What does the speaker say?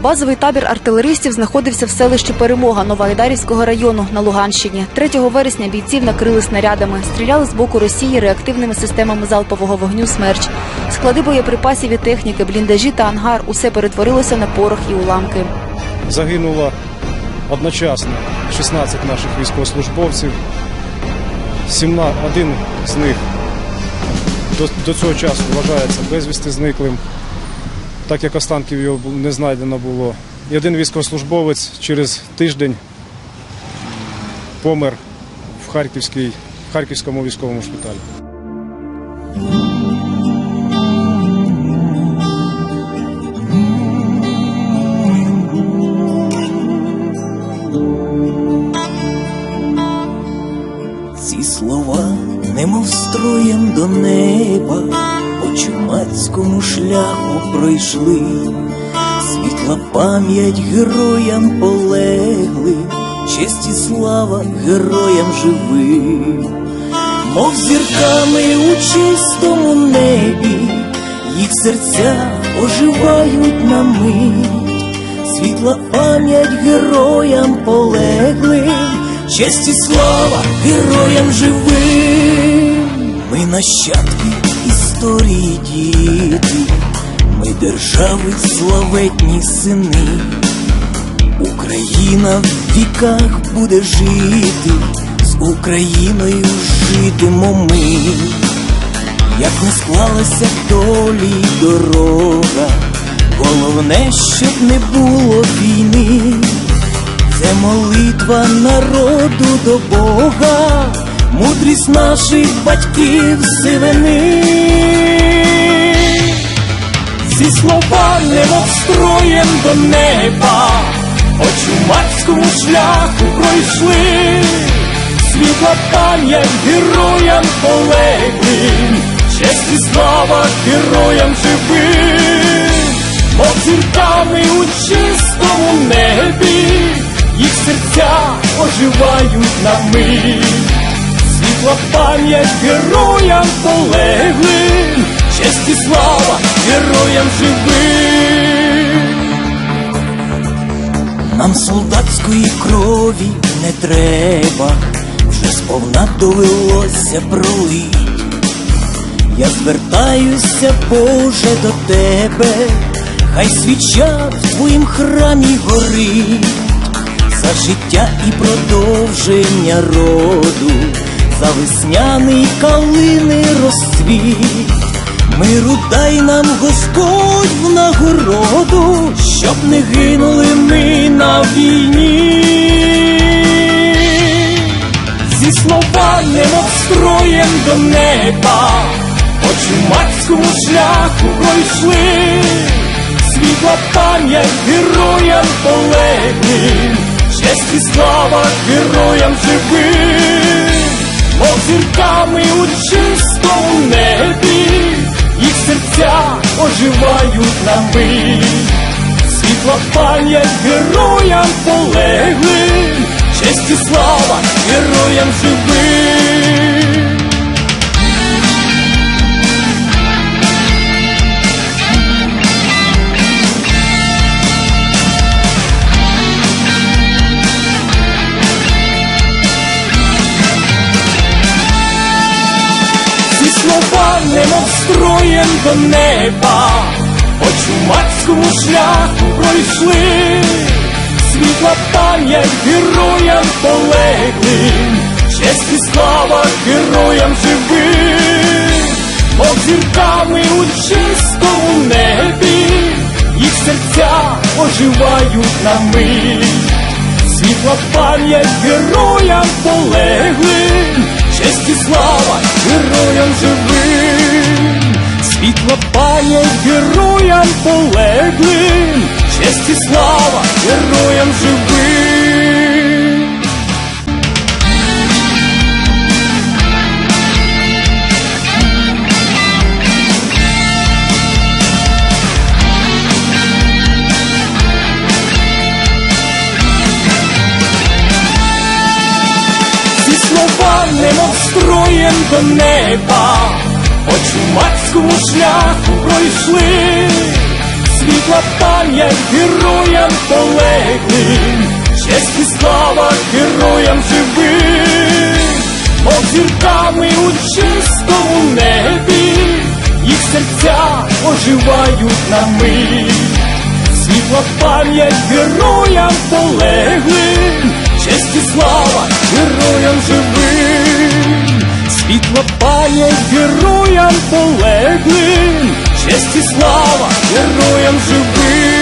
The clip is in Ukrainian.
Базовий табір артилеристів знаходився в селищі Перемога Новоайдарівського району на Луганщині. 3 вересня бійців накрили снарядами, стріляли з боку Росії реактивними системами залпового вогню «Смерч». Склади боєприпасів і техніки, бліндажі та ангар усе перетворилося на порох і уламки. загинуло одночасно 16 наших військовослужбовців. 17, один з них до, до цього часу вважається безвісти зниклим, так як останків його не знайдено було. І один військовослужбовець через тиждень помер в, Харківській, в Харківському військовому шпиталі. Ці слова, немов строєм до неба, чумацькому шляху пройшли, світла пам'ять героям полеглим, честь і слава героям живим, мов зірками у чистому небі, їх серця оживають на мить, світла пам'ять героям полеглим, честь і слава героям живим. Ми нащадки історії діти, ми держави славетні сини. Україна в віках буде жити, з Україною житимо ми. Як не склалася долі дорога, головне, щоб не було війни, це молитва народу до Бога, мудрість наших батьків сивини. Ці слова немов строєм до неба, по чумацькому шляху пройшли, світла пам'ять героям полеглим, честь і слава героям живим, мов зірками у чистому небі, їх серця оживають на мить. Світла пам'ять героям полеглим, честь і слава героям живим. Нам солдатської крові не треба, вже сповна довелося пролить. Я звертаюся, Боже, до тебе, хай свіча в твоїм храмі горить за життя і продовження роду, за весняний калини розцвіт. Миру дай нам Господь в нагороду, щоб не гинули ми на війні. Зі слова немов строєм до неба, по чумацькому шляху пройшли, світла пам'ять героям полеглим, честь і слава героям живим, зірками у чистому небі, їх серця оживають на мить. Світла пам'ять героям полеглим, честь і слава героям живим. Немов строєм до неба, по чумацькому шляху пройшли, світла пам'ять героям полеглим, честь і слава героям живим, мов зірками у чистому небі, їх серця оживають на мить. Світла пам'ять героям полеглим, честь і слава героям живим, пам'ять героям полеглим, честь і слава героям живим. Слова немов строєм до неба, по чумацькому шляху пройшли, світла пам'ять героям полеглим, честь і слава героям живим, мов зірками у чистому небі, їх серця оживають на мить. Світла пам'ять героям полеглим, честь і слава героям живим, світла пає героям полеглим, честь і слава героям живим.